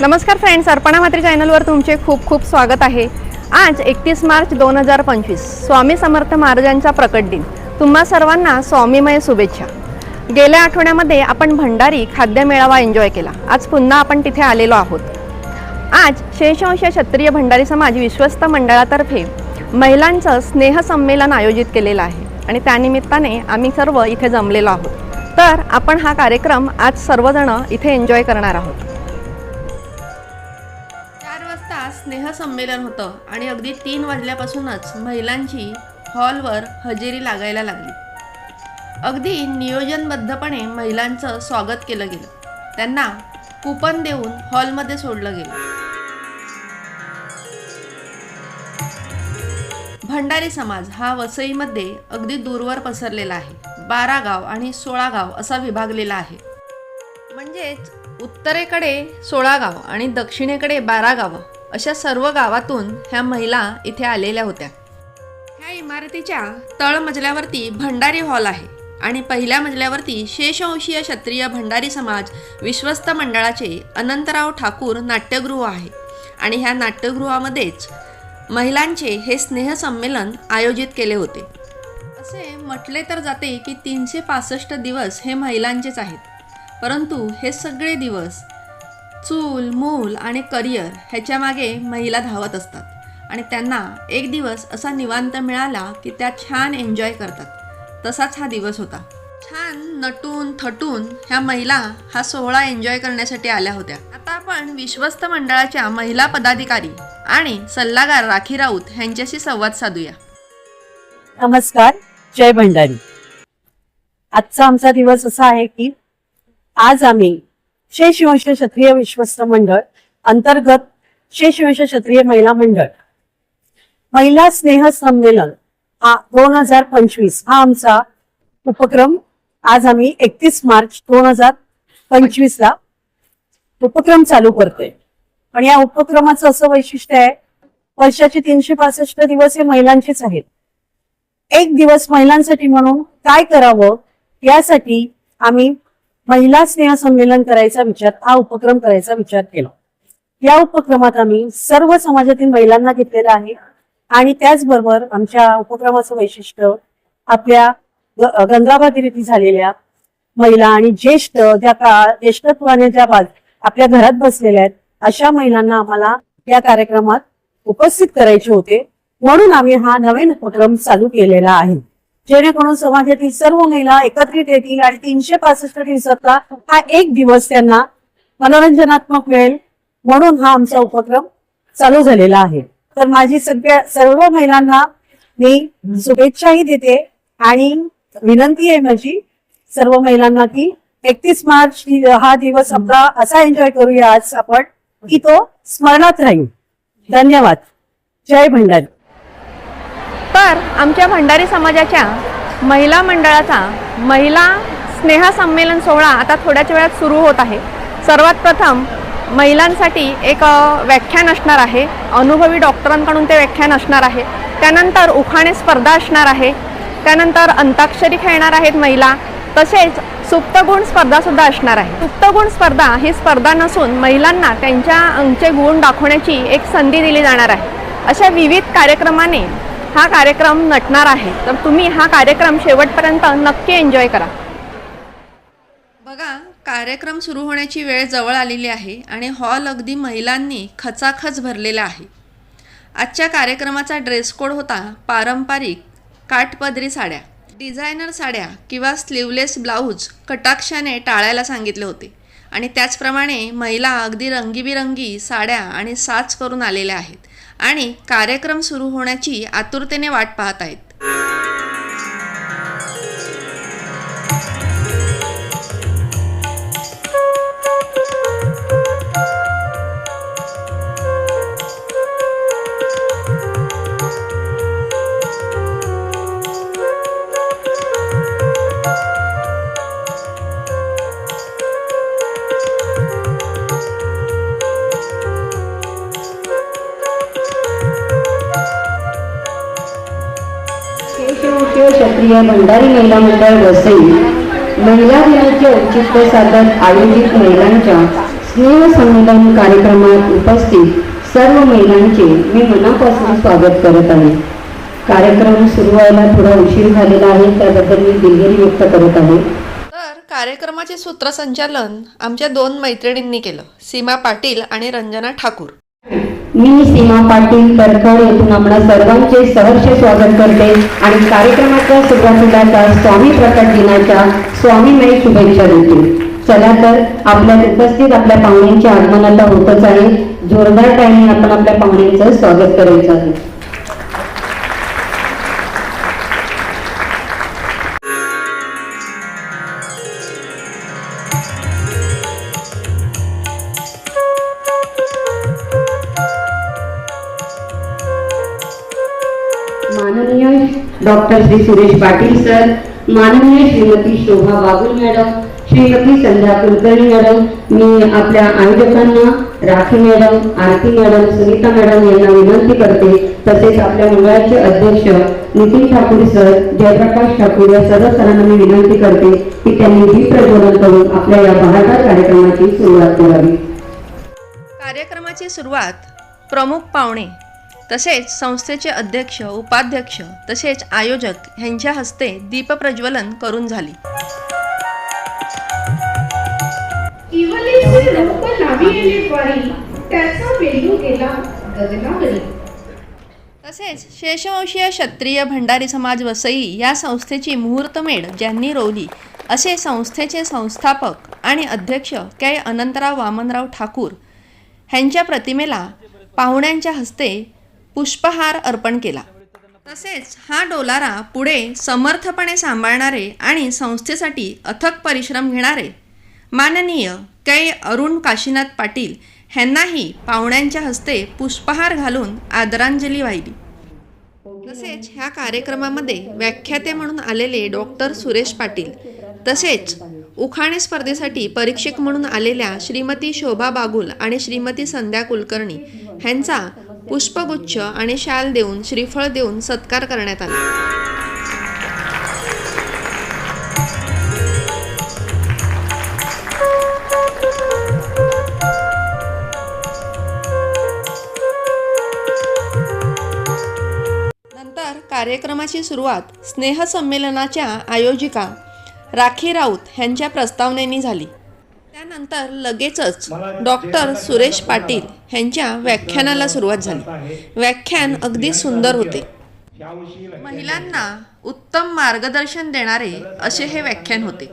नमस्कार फ्रेंड्स अर्पणा मात्री चॅनलवर तुमचे खूप खूप स्वागत आहे. आज एकतीस मार्च दोन हजार पंचवीस स्वामी समर्थ महाराजांचा प्रकट दिन. तुम्हा सर्वांना स्वामीमय शुभेच्छा. गेल्या आठवड्यामध्ये आपण भंडारी खाद्य मेळावा एन्जॉय केला. आज पुन्हा आपण तिथे आलेलो आहोत. आज शेषवंश क्षत्रिय भंडारी समाज विश्वस्त मंडळातर्फे महिलांचं स्नेहसंमेलन आयोजित केलेलं आहे. आणि त्यानिमित्ताने आम्ही सर्व इथे जमलेलो आहोत. तर आपण हा कार्यक्रम आज सर्वजण इथे एन्जॉय करणार आहोत. स्नेहसंमेलन होतं आणि अगदी तीन वाजल्यापासूनच महिलांची हॉलवर हजेरी लागायला लागली. अगदी नियोजनबद्धपणे महिलांचं स्वागत केलं गेलं. त्यांना कुपन देऊन हॉलमध्ये सोडलं गेलं. भंडारी समाज हा वसईमध्ये अगदी दूरवर पसरलेला आहे. बारा गाव आणि सोळा गाव असा विभागलेला आहे. म्हणजेच उत्तरेकडे सोळा गाव आणि दक्षिणेकडे बारा गावं. अशा सर्व गावातून ह्या महिला इथे आलेल्या होत्या. ह्या इमारतीच्या तळमजल्यावरती भंडारी हॉल आहे आणि पहिल्या मजल्यावरती शेषवंशीय क्षत्रिय भंडारी समाज विश्वस्त मंडळाचे अनंतराव ठाकूर नाट्यगृह आहे आणि ह्या नाट्यगृहामध्येच महिलांचे हे स्नेहसंमेलन आयोजित केले होते. असे म्हटले तर जाते की तीनशे पासष्ट दिवस हे महिलांचेच आहेत परंतु हे सगळे दिवस चूल मूल आणि करिअर ह्याच्यामागे महिला धावत असतात. आणि त्यांना एक दिवस असा निवांत मिळाला की त्या छान एन्जॉय करतात. तसाच हा दिवस होता. छान नटून थटून ह्या महिला हा सोहळा एन्जॉय करण्यासाठी आल्या होत्या. आता आपण विश्वस्त मंडळाच्या महिला पदाधिकारी आणि सल्लागार राखी राऊत यांच्याशी संवाद साधूया. नमस्कार जय भंडारी. आजचा आमचा दिवस असा आहे की आज आम्ही शेषवंश क्षत्रिय विश्वस्त मंडळ अंतर्गत शेषवंश क्षत्रिय महिला मंडळ. महिला स्नेह संमेलन हा दोन हजार पंचवीस. हा आमचा उपक्रम. आज आम्ही एकतीस मार्च दोन हजार पंचवीस ला उपक्रम चालू करतोय. पण या उपक्रमाचं असं वैशिष्ट्य आहे वर्षाचे तीनशे पासष्ट दिवस हे महिलांचेच आहेत. एक दिवस महिलांसाठी म्हणून काय करावं यासाठी आम्ही महिला स्नेह संमेलन करायचा विचार हा उपक्रम करायचा विचार केला. या उपक्रमात आम्ही सर्व समाजातील महिलांना घेतलेला आहे आणि त्याचबरोबर आमच्या उपक्रमाचं वैशिष्ट्य आपल्या ग- गंगाबादी रीती झालेल्या महिला आणि ज्येष्ठ ज्या का ज्येष्ठत्वाने ज्या बाज आपल्या घरात बसलेल्या आहेत अशा महिलांना आम्हाला या कार्यक्रमात उपस्थित करायचे होते. म्हणून आम्ही हा नवीन उपक्रम चालू केलेला आहे. जेणेकरून समाजातील सर्व महिला एकत्रित येतील आणि तीनशे पासष्ट दिवसातला हा एक दिवस त्यांना मनोरंजनात्मक मिळेल म्हणून हा आमचा उपक्रम चालू झालेला आहे. तर माझी सगळ्या सर्व महिलांना मी शुभेच्छाही देते आणि विनंती आहे माझी सर्व महिलांना की एकतीस मार्च हा दिवस आपला असा एन्जॉय करूया आज आपण की तो स्मरणात राहील. धन्यवाद. जय भंडारी. तर आमच्या भंडारी समाजाच्या महिला मंडळाचा महिला स्नेहसंमेलन सोहळा आता थोड्याच वेळात सुरू होत आहे. सर्वात प्रथम महिलांसाठी एक व्याख्यान असणार आहे. अनुभवी डॉक्टरांकडून ते व्याख्यान असणार आहे. त्यानंतर उखाणे स्पर्धा असणार आहे. त्यानंतर अंताक्षरी खेळणार आहेत महिला. तसेच सुप्तगुण स्पर्धासुद्धा असणार आहे. सुप्तगुण स्पर्धा ही स्पर्धा नसून महिलांना त्यांच्या अंगचे गुण दाखवण्याची एक संधी दिली जाणार आहे. अशा विविध कार्यक्रमाने हा कार्यक्रम नटणार आहे. तर तुम्ही हा कार्यक्रम शेवटपर्यंत नक्की एन्जॉय करा. बघा कार्यक्रम सुरू होण्याची वेळ जवळ आलेली आहे आणि हॉल अगदी महिलांनी खचाखच भरलेला आहे. आजच्या कार्यक्रमाचा ड्रेस कोड होता पारंपरिक काठपदरी साड्या. डिझायनर साड्या किंवा स्लीवलेस ब्लाऊज कटाक्षाने टाळायला सांगितले होते आणि त्याचप्रमाणे महिला अगदी रंगीबिरंगी साड्या आणि साच करून आलेल्या आहेत. आणि कार्यक्रम सुरू होण्याची आतुरतेने वाट पाहत आहेत. महिला मंडळ वसई महिला दिनाचे औचित्य साधत आयोजित महिलांच्या स्नेहसंमेलन कार्यक्रमात उपस्थित सर्व महिलांचे मी मनापासून स्वागत करत आहे. कार्यक्रम सुरू व्हायला थोडा उशीर झालेला आहे त्याबद्दल मी दिलगिरी व्यक्त करत आहे. तर कार्यक्रमाचे सूत्रसंचालन आमच्या दोन मैत्रिणींनी केलं सीमा पाटील आणि रंजना ठाकूर. मी सीमा पाटील तरखड येथून आपणा सर्वांचे सहर्ष स्वागत करते आणि कार्यक्रमाच्या सुरुवातीला स्वामी प्रकट दिनाच्या स्वामीमय शुभेच्छा देते. चला तर आपल्या उपस्थित आपल्या पाहुण्यांच्या आगमनाला होतच आहे. जोरदार टाईमने आपण आपल्या पाहुण्यांचं स्वागत करायचं आहे. डॉक्टर श्री सुरेश पाटील सर माननीय श्रीमती शोभा बागुल मॅडम श्रीमती संध्या कुलकर्णी मॅडम मी आपल्या आयोजकांना Rakhi madam Aarti madam Sunita madam यांना विनंती करते तसेच आपल्या मंडळाचे अध्यक्ष नितीन ठाकूर सर जयप्रकाश ठाकूर या सर्व सरांना मी विनंती करते की त्यांनी दीप प्रज्वलन करून आपल्या या बहादर कार्यक्रमाची सुरुवात करावी. कार्यक्रमाची सुरुवात प्रमुख पाहुणे तसेच संस्थेचे अध्यक्ष उपाध्यक्ष तसेच आयोजक यांच्या हस्ते दीपप्रज्वलन करून झाली. तसेच शेषवंशीय क्षत्रिय भंडारी समाज वसई या संस्थेची मुहूर्तमेढ ज्यांनी रोवली असे संस्थेचे संस्थापक आणि अध्यक्ष कै. अनंतराव वामनराव ठाकूर ह्यांच्या प्रतिमेला पाहुण्यांच्या हस्ते पुष्पहार अर्पण केला. तसेच हा डोलारा पुढे समर्थपणे सांभाळणारे आणि संस्थेसाठी अथक परिश्रम घेणारे माननीय कै अरुण काशीनाथ पाटील ह्यांनाही पाहुण्यांच्या हस्ते पुष्पहार घालून आदरांजली वाहिली. तसेच ह्या कार्यक्रमामध्ये व्याख्याते म्हणून आलेले डॉक्टर सुरेश पाटील तसेच उखाणे स्पर्धेसाठी परीक्षक म्हणून आलेल्या श्रीमती शोभा बागुल आणि श्रीमती संध्या कुलकर्णी ह्यांचा पुष्पगुच्छ आणि शाल देऊन श्रीफळ देऊन सत्कार करण्यात आला. नंतर कार्यक्रमाची सुरुवात स्नेहसंमेलनाच्या आयोजिका राखी राऊत ह्यांच्या प्रस्तावनेनी झाली. त्यानंतर लगेचच डॉक्टर सुरेश पाटील ह्यांच्या व्याख्यानाला सुरुवात झाली. व्याख्यान अगदी सुंदर होते. महिलांना उत्तम मार्गदर्शन देणारे असे हे व्याख्यान होते.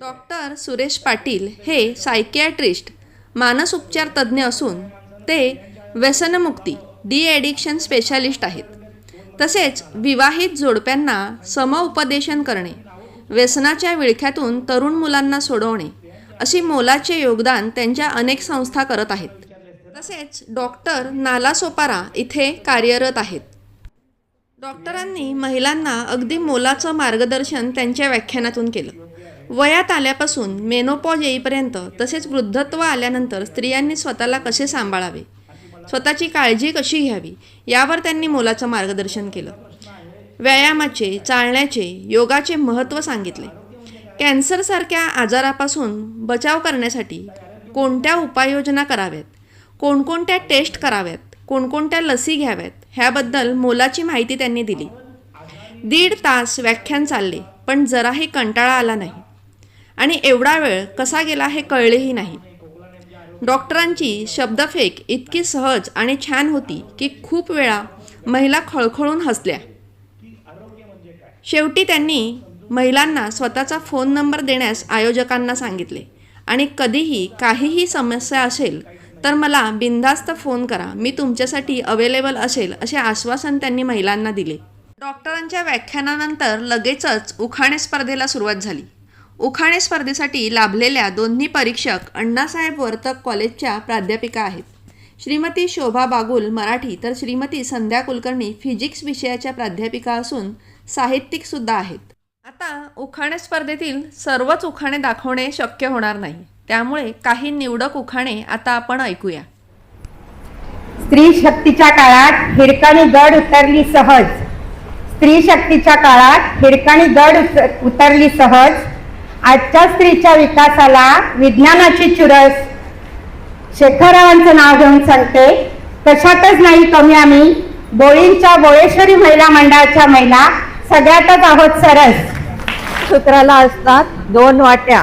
डॉक्टर सुरेश पाटील हे सायकियाट्रिस्ट मानसोपचार तज्ज्ञ असून ते व्यसनमुक्ती डी ॲडिक्शन स्पेशालिस्ट आहेत. तसेच विवाहित जोडप्यांना समउपदेशन करणे व्यसनाच्या विळख्यातून तरुण मुलांना सोडवणे अशी मोलाचे योगदान त्यांच्या अनेक संस्था करत आहेत. तसेच डॉक्टर नालासोपारा इथे कार्यरत आहेत. डॉक्टरांनी महिलांना अगदी मोलाचं मार्गदर्शन त्यांच्या व्याख्यानातून केलं. वयात आल्यापासून मेनोपॉज येईपर्यंत तसेच वृद्धत्व आल्यानंतर स्त्रियांनी स्वतःला कसे सांभाळावे? स्वतःची काळजी कशी घ्यावी? यावर त्यांनी मोलाचं मार्गदर्शन केलं. व्यायामाचे चालण्याचे योगाचे महत्त्व सांगितले. कॅन्सरसारख्या आजारापासून बचाव करण्यासाठी कोणत्या उपाययोजना कराव्यात? कोणकोणत्या टेस्ट कराव्यात? कोणकोणत्या लसी घ्याव्यात? ह्याबद्दल मोलाची माहिती त्यांनी दिली. दीड तास व्याख्यान चालले पण जराही कंटाळा आला नाही. आणि एवढा वेळ कसा गेला हे कळलेही नाही. डॉक्टरांची शब्दफेक इतकी सहज आणि छान होती की खूप वेळा महिला खळखळून हसल्या. शेवटी त्यांनी महिलांना स्वतःचा फोन नंबर देण्यास आयोजकांना सांगितले. आणि कधीही काहीही समस्या असेल तर मला बिनधास्त फोन करा. मी तुमच्यासाठी अवेलेबल असेल असे आश्वासन त्यांनी महिलांना दिले. डॉक्टरांच्या व्याख्यानानंतर लगेचच उखाणे स्पर्धेला सुरुवात झाली. उखाणे स्पर्धेसाठी लाभलेल्या दोन्ही परीक्षक अण्णासाहेब वर्तक कॉलेजच्या प्राध्यापिका आहेत. श्रीमती शोभा बागुल मराठी तर श्रीमती संध्या कुलकर्णी फिजिक्स विषयाच्या प्राध्यापिका असून साहित्यिकसुद्धा आहेत. आता उखाणे स्पर्धेतील सर्वच उखाणे दाखवणे शक्य होणार नाही. त्यामुळे काही निवडक उखाणे आता आपण ऐकूया. स्त्री शक्तीच्या काळात हिरकणी गड उतरली सहज. स्त्री शक्तीच्या काळात हिरकणी गड उत- उतरली सहज. आजच्या स्त्रीच्या विकासाला विज्ञानाची चुरस. शेखररावांचं नाव घेऊन सांगते कशातच नाही कमी आम्ही. बोळींच्या बोळेश्वरी महिला मंडळाच्या महिला सगळ्यातच आहोत सरस. सूत्राला असतात दोन वाट्या.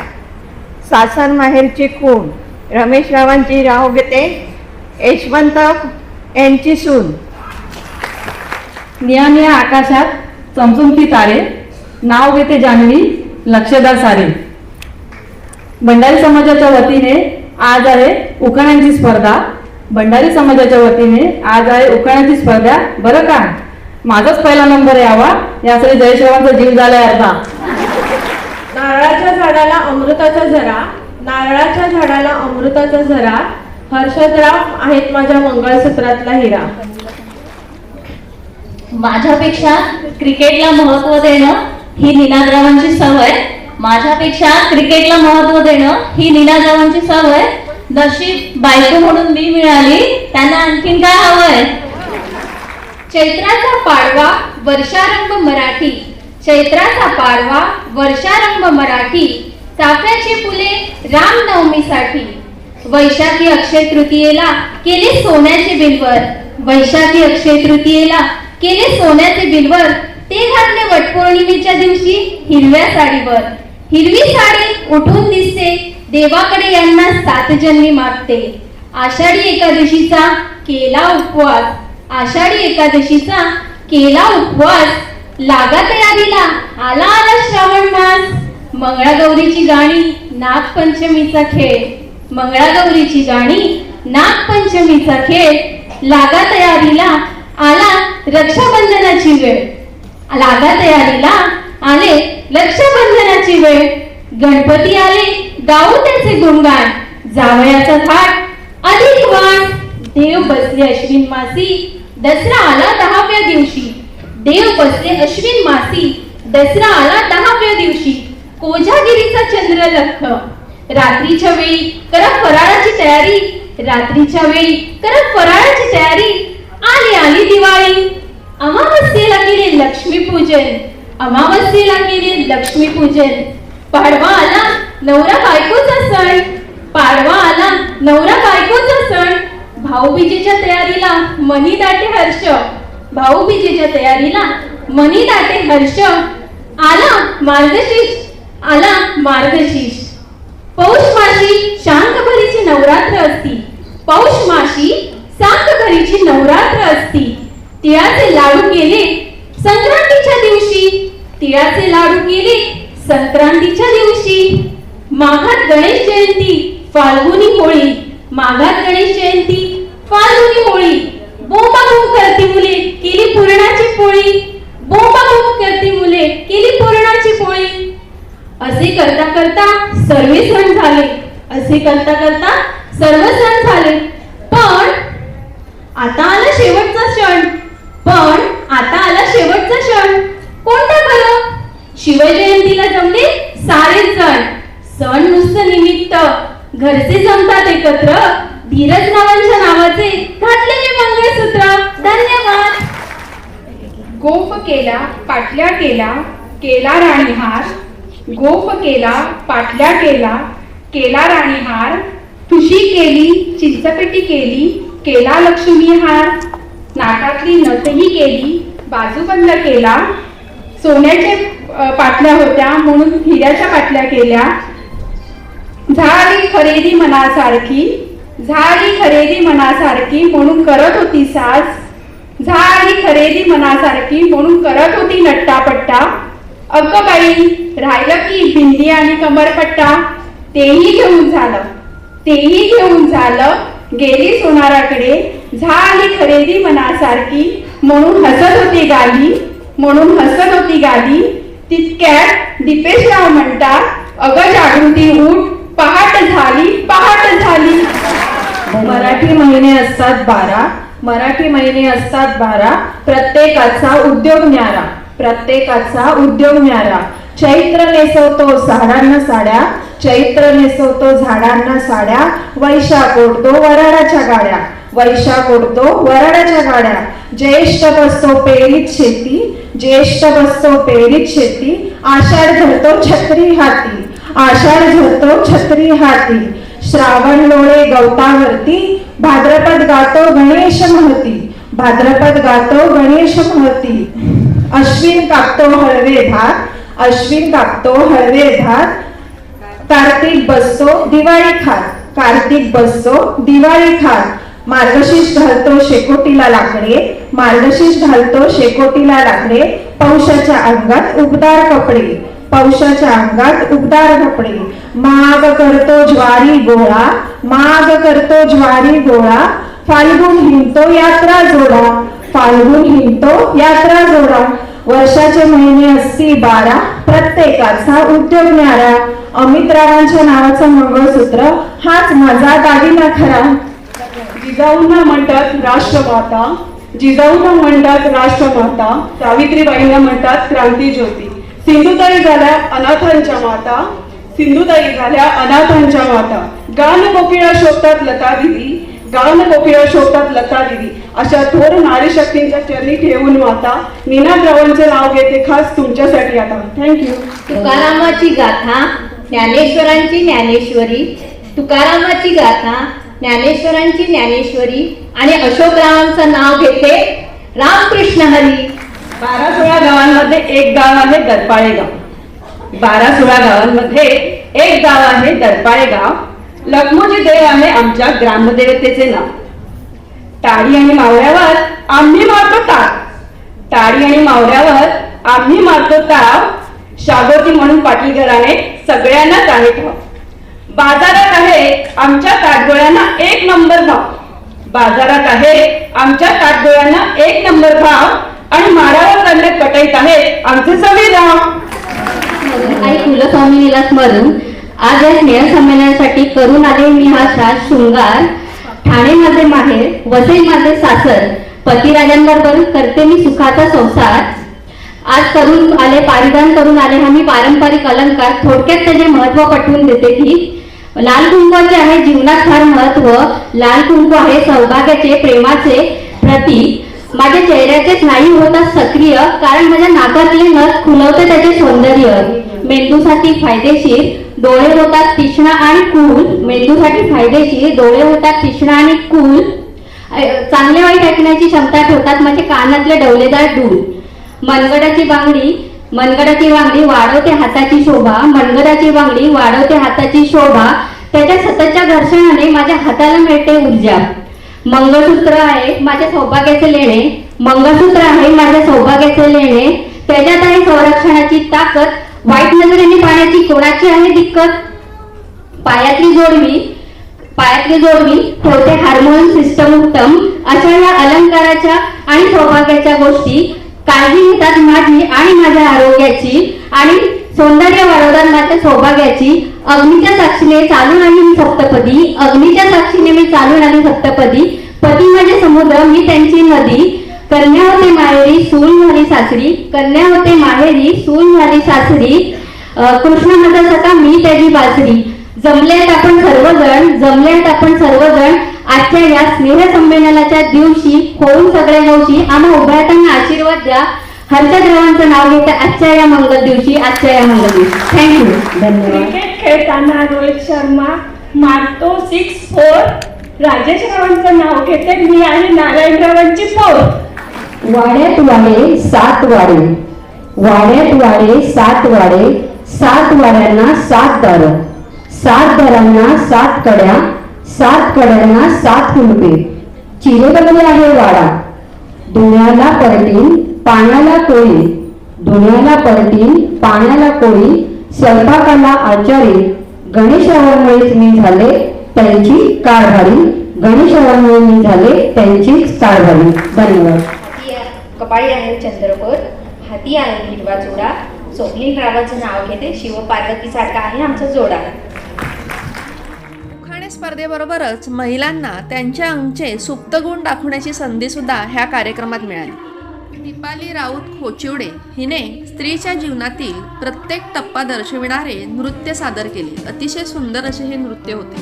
सासन माहेरची खून. रमेशरावांची राव घेते यशवंत यांची सून. निया आकाशात चमचमती तारे. नाव घेते जान्हवी लक्षदार सारे. भंडारी समाजाच्या वतीने आज आहे उखाण्यांची स्पर्धा. भंडारी समाजाच्या वतीने आज आहे उखाण्याची स्पर्धा. बरं का? माझाच पहिला नंबर यावा यासाठी जयश्रावांचा जीव झालाय अर्धा. नारळाच्या झाडाला अमृताचा झरा नारळाच्या झाडाला अमृताचा झरा हर्षदराव आहेत माझ्या मंगळसूत्रातला हिरा. माझ्यापेक्षा क्रिकेटला महत्त्व देणं ही निनादरावांची सवय. माझ्यापेक्षा क्रिकेटला महत्त्व देणं ही निनादरावांची सवय. नशीब बायको म्हणून मी मिळाली त्यांना आणखीन काय हवंय? चैत्राचा पाडवा वर्षारंभ मराठी. चैत्राचा पाडवा वर्षारंभ मराठी चाफ्याचे फुले रामनवमीसाठी. वैशाखी अक्षय तृतीयेला केले सोन्याचे बिलवर वैशाखी अक्षय तृतीयेला केले सोन्याचे बिलवर ते घातले वटपौर्णिमेच्या दिवशी हिरव्या साडीवर. हिरवी साडी उठून दिसते देवाकडे यांना सात जन्मी मागते. आषाढी एकादशीचा केला उपवास. आषाढी एकादशीचा केला उपवास. लागा तयारीला. आला आला श्रावण मास. मंगळागौरीची गाणी नागपंचमीचा खेळ. मंगळागौरीची गाणी नागपंचमीचा खेळ. लागा तयारीला आला रक्षाबंधनाची वेळ. लागा तयारीला आले रक्षाबंधनाची वेळ. गणपती आले गाऊ त्याचे गुणगान. जावयाचा थाट अधिक वाण देव बसले अश्विन मासी. दसरा आला दहाव्या दिवशी. देव बसले अश्विन मासी दसरा आला दहाव्या दिवशी कोजागिरीचा चंद्र लख. रात्रीच्या वेळी करा फराळाची तयारी. रात्रीच्या वेळी करा फराळाची तयारी. आली आली दिवाळी. अमावस्येला केले लक्ष्मीपूजन अमावस्येला केले लक्ष्मीपूजन पाडवा आला नवरा बायकोचा सण. पाडवा आला नवरा बायकोचा सण. भाऊबीजेच्या तयारीला मनी दाटे हर्ष. भाऊबीजेच्या तयारीला मनी दाटे हर्ष आला मार्गशीर्ष आला मार्गशीर्ष. पौष माशी शांतभरीची नवरात्र असती. पौष माशी शांतभरीची नवरात्र असती. तिळाचे लाडू केले संक्रांतीच्या दिवशी. तिळाचे लाडू केले संक्रांतीच्या दिवशी. माघात गणेश जयंती फाल्गुनी होळी. माघात गणेश जयंती फाल्गुनी होळी. बोंबाबोंब करती मुले केली पुरणाची पोळी. बोंबाबोंब करती मुले केली पुरणाची पोळी. असे करता करता सर्व सण झाले. असे करता करता सर्व सण झाले. पण आता आला शेवटचा क्षण. पण आता आला शेवटचा क्षण. कोणता बरं? शिवजयंतीला जमले सारे सण. सण नुसतं निमित्त. घरचे जमतात एकत्र. धीरज नावांच्या नावाचे. मंगळसूत्र. धन्यवाद. गोप केला पाटल्या केला केला राणीहार गोप केला पाटल्या केला केला राणीहार तुशी केली चिंचपेटी केली केला लक्ष्मी हार. नाकातली नथही केली बाजूबंद केला. सोन्याचे पाटल्या होत्या म्हणून हिऱ्याच्या पाटल्या केल्या. झाली खरेदी मनासारखी झाली खरेदी मनासारखी म्हणून करत सास झाली खरेदी मनासारखी म्हणून करत होती नट्टापट्टा. अग बाई राहिलं की बिंदी आणि कमरपट्टा. तेही घेऊन झालं तेही घेऊन झालं. गेली सोनाराकडे झाली खरेदी मनासारखी म्हणून हसत होती गाली म्हणून हसत होती गाली. तितक्यात दिपेशराव म्हणतात अग जागृती उठ पहाट झाली पहाट झाली. मराठी महिने असतात बारा मराठी महिने असतात बारा प्रत्येकाचा उद्योग न्यारा प्रत्येकाचा उद्योग न्यारा. चैत्र नेसवतो झाडांना साड्या चैत्र नेसवतो झाडांना साड्या वैशाख ओढतो वराडाच्या गाड्या वैशाख ओढतो वराडाच्या गाड्या. ज्येष्ठ बसतो पेरीत शेती ज्येष्ठ बसतो पेरीत शेती आषाढ धरतो छत्री हाती आषाढ धरतो छत्री हाती. श्रावण लोळे गवतावरती भाद्रपद गातो गणेश महती भाद्रपद गातो गणेश महती. अश्विन कापतो हळवे भात अश्विन कापतो हळवे भात. कार्तिक बसतो दिवाळी खात कार्तिक बसतो दिवाळी खात. मार्गशीर्ष घालतो शेकोटीला लाकडे मार्गशीर्ष घालतो शेकोटीला लाकडे. पौषाच्या अंगात उबदार कपडे पौषाच्या अंगात उबदार कपडे माग करतो ज्वारी गोळा माग करतो ज्वारी गोळा. फाल्गुन हिंडतो यात्रा जोडा फाल्गुन हिंडतो यात्रा जोडा. वर्षाचे महिने असती बारा प्रत्येकाचा उद्योग न्यारा. अमित रावांच्या नावाचं मंगळसूत्र हाच माझा दागिना खरा. जिजाऊंना म्हणतात राष्ट्रमाता जिजाऊंना म्हणतात राष्ट्रमाता सावित्रीबाईंना म्हणतात क्रांती ज्योती सिंधुताई झाल्या अनाथांच्या माता सिंधुताई झाल्या अनाथांच्या माता. गान कोकिळा शोधतात लता दिदी गान कोकिळा शोधतात लता दिदी. अशा थोर नारी शक्तींच्या चरणी ठेवून माता नीनाद्रवांचे नाव घेते खास तुमच्यासाठी आता. थँक्यू तुकारामाची गाथा ज्ञानेश्वरांची ज्ञानेश्वरी. तुकारामाची गाथा ज्ञानेश्वरांची ज्ञानेश्वरी. आणि अशोकरावांचं नाव घेते रामकृष्ण हरी. बारा सोळा गावांमध्ये एक गाव आहे दरपाळे गाव बारा सोळा गावांमध्ये एक गाव आहे दरपाळे गाव लखमोजी देव आहे आमच्या ग्रामदेवतेचे नाव. टाळी आणि मावळ्यावर आम्ही मारतो ताव. टाळी आणि मावळ्यावर आम्ही मारतो ताव. शागोती म्हणून पाटीलघराने सगळ्यांनाच आहे ठाव. बाजारात आहे आमच्या ताटगोळ्यांना एक नंबर भाव. बाजारात आहे आमच्या ताटगोळ्यांना एक नंबर भाव. आणि मारावर चालले पटईत आहे. आमचे संविधान. आई कुलस्वामिनीला स्मरून आज या स्नेह संमेलनासाठी करून आले मी हा शास शृंगार. ठाणेमध्ये माहेर वसईमध्ये सासर पतिराजांबरोबर करते मी सुखाचा संसार. आज करून आले पारिधान करून आले हा मी पारंपरिक अलंकार. थोडक्यात त्याचे महत्त्व पटवून देते की लाल कुंकवाचे आहे जीवनात फार महत्त्व. लाल कुंकू आहे सौभाग्याचे प्रेमाचे प्रतीक. माझ्या चेहऱ्याचे स्नायू होतात सक्रिय कारण माझ्या नाकातले नथ खुलवते त्याचे सौंदर्य. मेंदूसाठी फायदेशीर डोळे होतात तीक्ष्ण आणि कूल मेंदूसाठी फायदेशीर डोळे होतात तीक्ष्ण आणि कूल चांगले वाईट ऐकण्याची क्षमता ठेवतात माझे कानातले डवलेदार डूल मनगडाची बांगडी मनगडाची बांगडी वाढवते हाताची शोभा. मनगडाची बांगडी वाढवते हाताची शोभा. त्याच्या सततच्या घर्षणाने माझ्या हाताला मिळते ऊर्जा. मंगळसूत्र आहे माझ्या सौभाग्याचे लेणे. मंगळसूत्र आहे माझ्या सौभाग्याचे लेणे. त्याच्यात आहे संरक्षणाची ताकद. वाईट नजरेने पाण्याची कोणाची आहे दिक्कत? पायातली जोडवी. पायातली जोडवी ठेवते हार्मोन सिस्टम उत्तम? अशा या अलंकाराच्या आणि सौभाग्याच्या गोष्टी. काळजी घेतात माझी आणि माझ्या आरोग्याची आणि सौंदर्य वाढवतात माझ्या सौभाग्याची. अग्नीच्या साक्षीने चालून आली मी सप्तपदी अग्नीच्या साक्षीने मी चालून आली सप्तपदी पती माझे समुद्र मी त्यांची नदी कन्या होते माहेरी सून झाली सासरी कन्या होते माहेरी सून झाली सासरी कृष्ण माझा सका मी त्याची बासरी. जमलेत आपण सर्वजण जमलेत आपण सर्वजण आजच्या या स्नेह संमेलनाच्या दिवशी होऊन सगळे हौशी आम्हा उभ्यातांना आशीर्वाद द्या. हर्षद रावांचं नाव घेते आजच्या या मंगल दिवशी आजच्या या मंगल दिवशी. थँक्यू धन्यवाद. क्रिकेट खेळताना रोहित शर्मा मारतो सिक्स फोर राजेश रावांचं नाव घेते मी आणि नारायणरावांची फोर वाड्यात वाडे सात वाडे. वाड्यात वाडे सात वाडे. सात वाड्यांना सात दार. सात दारांना सात कड्या. सात कड्यांना सात कुलपे चिरेबदले आहे वाडा. धुण्याला परटीन पाण्याला कोळी धुण्याला परटीन पाण्याला कोळी स्वयंपाकाला आचारी गणेशावरमुळेच मी झाले त्यांची कारभारी गणेशावरमुळे मी झाले त्यांची कारभारी. धन्यवाद. कपाळी आहे चंद्रकोर हाती आहे हिरवा जोडा स्वप्नील रावाचं नाव घेते शिवपार्वतीसारखा आहे आमचा जोडा. उखाणे स्पर्धेबरोबरच महिलांना त्यांच्या अंगचे सुप्त गुण दाखवण्याची संधी सुद्धा ह्या कार्यक्रमात मिळाली. दीपाली राऊत खोचिवडे हिने स्त्रीच्या जीवनातील प्रत्येक टप्पा दर्शविणारे नृत्य सादर केले. अतिशय सुंदर असे हे नृत्य होते.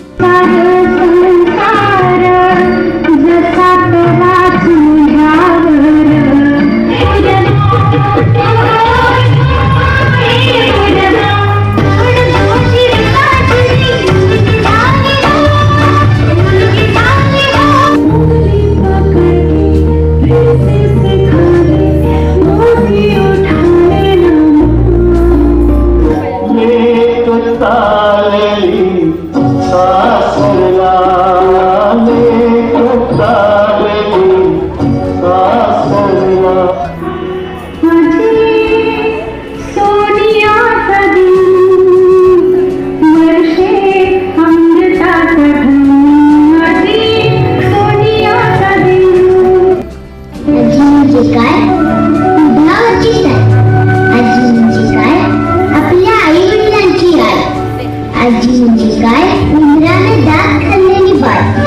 आजी म्हणजे काय उंदराने दात खाल्लेली बाई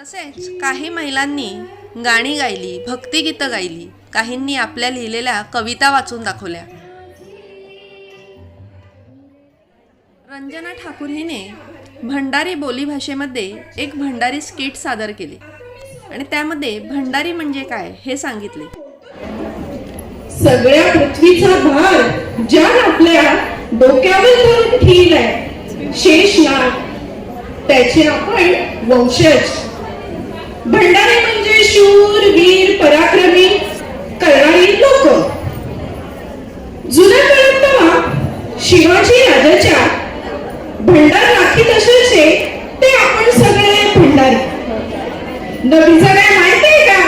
तसेच काही महिलांनी गाणी गायली भक्तिगीतं गायली. काहींनी आपल्या लिहिलेल्या कविता वाचून दाखवल्या. रंजना ठाकूर हिने भंडारी बोलीभाषेमध्ये एक भंडारी स्किट सादर केले. आणि त्यामध्ये भंडारी म्हणजे काय हे सांगितले. सगळ्या पृथ्वीचा भार ज्या आपल्या डोक्यावर ठेवलं आहे शेष शेषनाग त्याचे आपण वंशज. भंडारी म्हणजे शूर वीर पराक्रमी करणारी लोक. जुन्या काळात शिवाजी राजाच्या भंडार राखीत असायचे ते आपण सगळे भंडारी. नवीचं काय माहितीये का?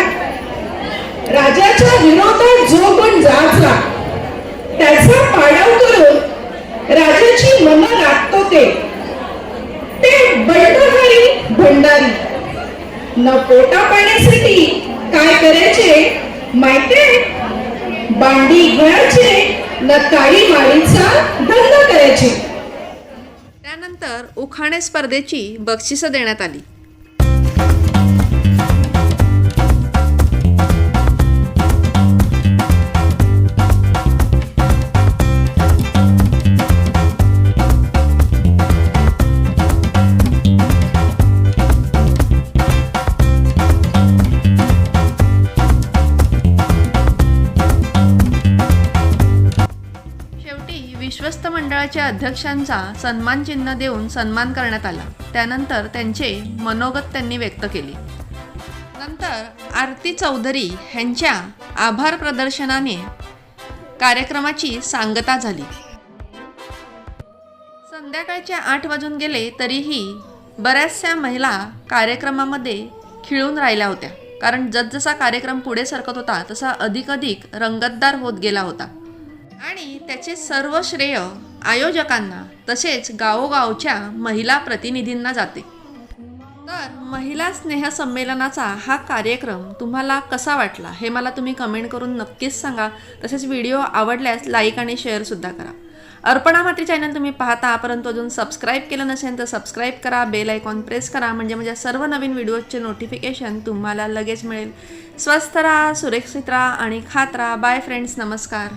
राजाच्या विरोधात जो पण जायचा त्याचा पाडाव करून राजाची मन राखतो ते. ते बंडहारी भंडारी. न पोटा पाण्यासाठी काय करायचे माहितीये बांडी घ्यायचे न काळी माळीचा धंदा उखाणे स्पर्धेची बक्षिसं देण्यात आली. मंडळाच्या अध्यक्षांचा सन्मान चिन्ह देऊन सन्मान करण्यात आला. त्यानंतर त्यांचे मनोगत त्यांनी व्यक्त केले. नंतर आरती चौधरी ह्यांच्या आभार प्रदर्शनाने कार्यक्रमाची सांगता झाली. संध्याकाळच्या आठ वाजून गेले तरीही बऱ्याचशा महिला कार्यक्रमामध्ये खिळून राहिल्या होत्या. कारण जसजसा कार्यक्रम पुढे सरकत होता तसा अधिकाधिक रंगतदार होत गेला होता. आणि त्याचे सर्व श्रेय आयोजकांना तसेच गावोगावच्या महिला प्रतिनिधींना जाते. तर महिला स्नेह संमेलनाचा हा कार्यक्रम तुम्हाला कसा वाटला? हे मला तुम्ही कमेंट करून नक्कीच सांगा. तसेच व्हिडिओ आवडल्यास लाईक आणि शेअरसुद्धा करा. अर्पणा मात्री चॅनल तुम्ही पाहता परंतु अजून सबस्क्राईब केलं नसेल तर सबस्क्राईब करा बेल आयकॉन प्रेस करा म्हणजे माझ्या सर्व नवीन व्हिडिओजचे नोटिफिकेशन तुम्हाला लगेच मिळेल. स्वस्थ राहा सुरक्षित राहा आणि खात राहा. बाय फ्रेंड्स नमस्कार.